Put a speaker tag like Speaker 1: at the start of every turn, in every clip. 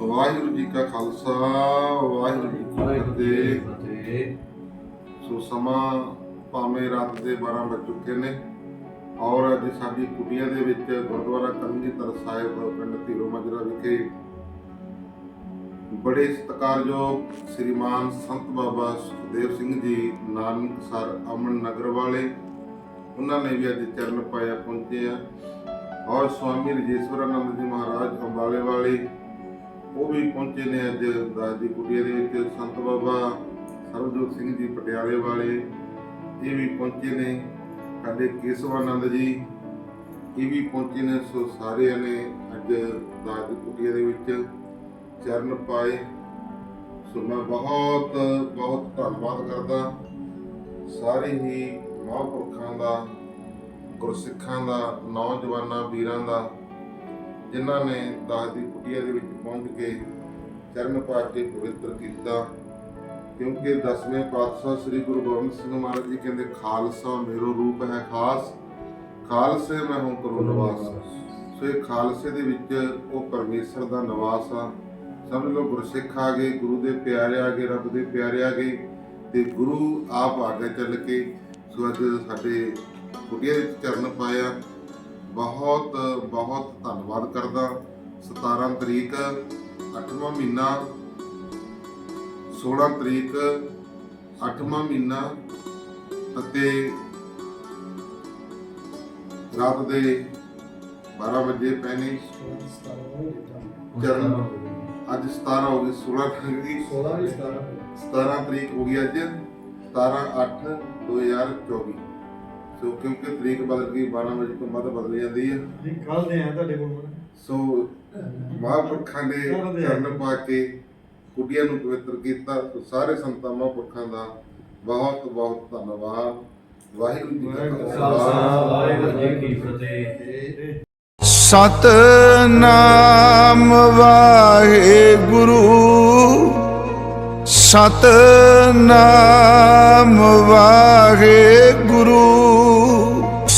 Speaker 1: ਵਾਹਿਗੁਰੂ ਜੀ ਕਾ ਖਾਲਸਾ, ਵਾਹਿਗੁਰੂ ਜੀ ਕੀ ਫਤਿਹ। ਸੋ ਸਮਾਂ ਭਾਵੇਂ ਰਾਤ ਦੇ 12 ਵੱਜ ਚੁੱਕੇ ਨੇ ਔਰ ਅੱਜ ਸਾਡੀ ਕੁਟੀਆਂ ਦੇ ਵਿੱਚ ਗੁਰਦੁਆਰਾ ਕਲਗੀਧਰ ਸਾਹਿਬ ਪਿੰਡ ਧੀਰੋ ਮਜਰਾ ਵਿਖੇ ਬੜੇ ਸਤਿਕਾਰਯੋਗ ਸ੍ਰੀਮਾਨ ਸੰਤ ਬਾਬਾ ਸੁਖਦੇਵ ਸਿੰਘ ਜੀ, ਨਾਨਕ ਸਰ ਅਮਨ ਨਗਰ ਵਾਲੇ, ਉਹਨਾਂ ਨੇ ਵੀ ਅੱਜ ਚਰਨ ਪਾਇਆ, ਪਹੁੰਚੇ ਆ। ਔਰ ਸਵਾਮੀ ਰਜੇਸ਼ਵਰਾਨੰਦ ਜੀ ਮਹਾਰਾਜ ਅੰਬਾਲੇ ਵਾਲੇ ਉਹ ਵੀ ਪਹੁੰਚੇ ਨੇ ਅੱਜ ਦਾਸ ਦੀ ਕੁਟੀਆ ਦੇ ਵਿੱਚ। ਸੰਤ ਬਾਬਾ ਸਰਬਜੋਤ ਸਿੰਘ ਜੀ ਪਟਿਆਲੇ ਵਾਲੇ, ਇਹ ਵੀ ਪਹੁੰਚੇ ਨੇ। ਸਾਡੇ ਕੇਸਵਾਨੰਦ ਜੀ, ਇਹ ਵੀ ਪਹੁੰਚੇ ਨੇ। ਸੋ ਸਾਰਿਆਂ ਨੇ ਅੱਜ ਦਾਸ ਦੀ ਕੁਟੀਆ ਦੇ ਵਿੱਚ ਚਰਨ ਪਾਏ। ਸੋ ਮੈਂ ਬਹੁਤ ਬਹੁਤ ਧੰਨਵਾਦ ਕਰਦਾ। ਸਾਰੇ ਹੀ ਮਹਾਂਪੁਰਖਾਂ ਦਾ, ਗੁਰਸਿੱਖਾਂ ਦਾ, ਨੌਜਵਾਨਾਂ, ਵੀਰਾਂ ਦਾ ਜਿਨ੍ਹਾਂ ਨੇ ਦਾਸ ਦੀ ਕੁਟੀਆ ਦੇ ਵਿੱਚ ਪਹੁੰਚ ਕੇ ਚਰਨ ਪਾ ਕੇ ਪਵਿੱਤਰ ਕੀਤਾ, ਕਿਉਂਕਿ ਦਸਵੇਂ ਪਾਤਸ਼ਾਹ ਸ੍ਰੀ ਗੁਰੂ ਗੋਬਿੰਦ ਸਿੰਘ ਮਹਾਰਾਜ ਜੀ ਕਹਿੰਦੇ, ਖਾਲਸਾ ਮੇਰੋ ਰੂਪ ਹੈ ਖਾਸ, ਖਾਲਸੇ ਮੈਂ ਹੂੰ ਕਰੋ ਨਿਵਾਸ। ਸੋ ਇਹ ਖਾਲਸੇ ਦੇ ਵਿੱਚ ਉਹ ਪਰਮੇਸ਼ਰ ਦਾ ਨਿਵਾਸ ਆ। ਸਮਝ ਲਓ, ਗੁਰਸਿੱਖ ਆ ਗਏ, ਗੁਰੂ ਦੇ ਪਿਆਰੇ ਆ ਗਏ, ਰੱਬ ਦੇ ਪਿਆਰੇ ਆ ਗਏ, ਤੇ ਗੁਰੂ ਆਪ ਆ ਕੇ ਚੱਲ ਕੇ ਸੋ ਅੱਜ ਸਾਡੇ ਕੁਟੀਆ ਵਿੱਚ ਚਰਨ ਪਾਇਆ। ਬਹੁਤ ਬਹੁਤ ਧੰਨਵਾਦ ਕਰਦਾ। 17 ਤਰੀਕ 8ਵਾਂ ਮਹੀਨਾ 16 ਤਰੀਕ 8ਵਾਂ ਮਹੀਨਾ ਅਤੇ ਰਾਤ ਦੇ 12 ਵਜੇ ਪੈਣੇ। ਚਰਨ ਅੱਜ 17 ਹੋ ਗਈ 16 ਤਰੀਕ ਦੀ। 17 ਤਰੀਕ ਹੋ ਗਈ ਅੱਜ 17 8 2024 ਸੋ ਕਿਉਂਕਿ ਤਰੀਕ ਬਦਲ ਗਈ 12 ਵਜੇ ਤੋਂ ਬਾਅਦ ਬਦਲ ਜਾਂਦੀ ਹੈ।
Speaker 2: ਕੱਲ ਦੇ ਆ ਤੁਹਾਡੇ ਕੋਲ।
Speaker 1: ਸੋ ਮਹਾਂਪੁਰਖਾਂ ਦੇ ਚਰਨ ਪਾ ਕੇ ਕੁੜੀਆਂ ਨੂੰ ਪਵਿੱਤਰ ਕੀਤਾ। ਸੋ ਸਾਰੇ ਸੰਤਾਂ ਮਹਾਂਪੁਰਖਾਂ ਦਾ ਬਹੁਤ ਬਹੁਤ ਧੰਨਵਾਦ। ਵਾਹਿਗੁਰੂ ਜੀ ਕਾ ਖਾਲਸਾ
Speaker 3: ਵਾਹਿਗੁਰੂ ਜੀ ਕੀ ਫਤਿਹ।
Speaker 4: ਸਤਨਾਮ ਵਾਹਿਗੁਰੂ। ਸਤਨਾਮ ਵਾਹਿਗੁਰੂ।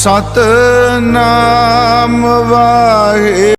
Speaker 4: ਸਤ ਨਾਮ ਵਾਹਿ